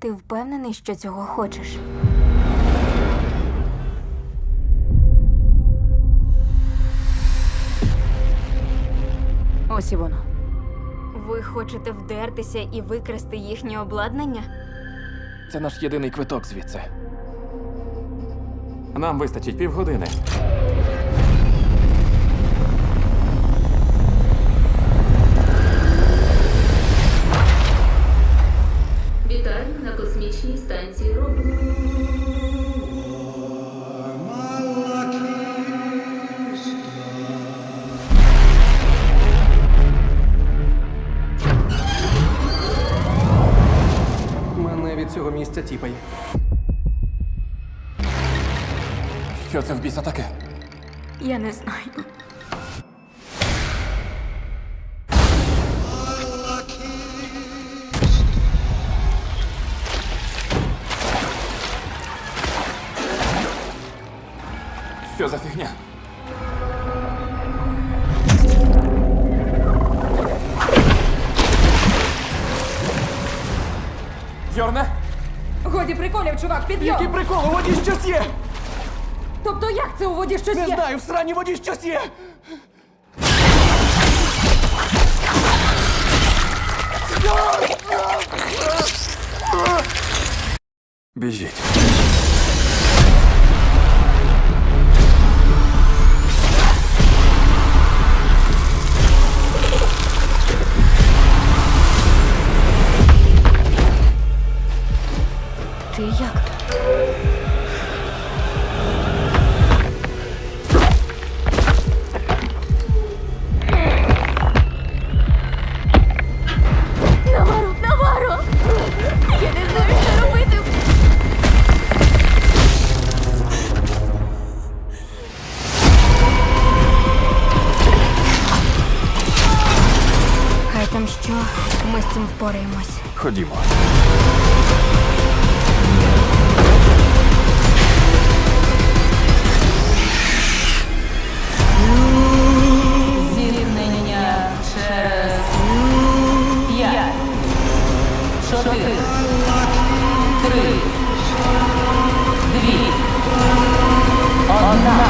Ти впевнений, що цього хочеш? Ось і воно. Ви хочете вдертися і викрасти їхнє обладнання? Це наш єдиний квиток звідси. Нам вистачить півгодини. Станції. Мене від цього місця тіпає. Що це в біса таке? Я не знаю. Що за фігня? Йорне? Годі приколів, чувак, підйом! Який прикол, у воді щось є! Тобто як це у воді щось Не є? знаю, в сраній воді щось є! Біжіть. Ти як? Наваро! Я не знаю, що робити. Що, ми з цим впораємось. Ходімо. Three, two, on nine.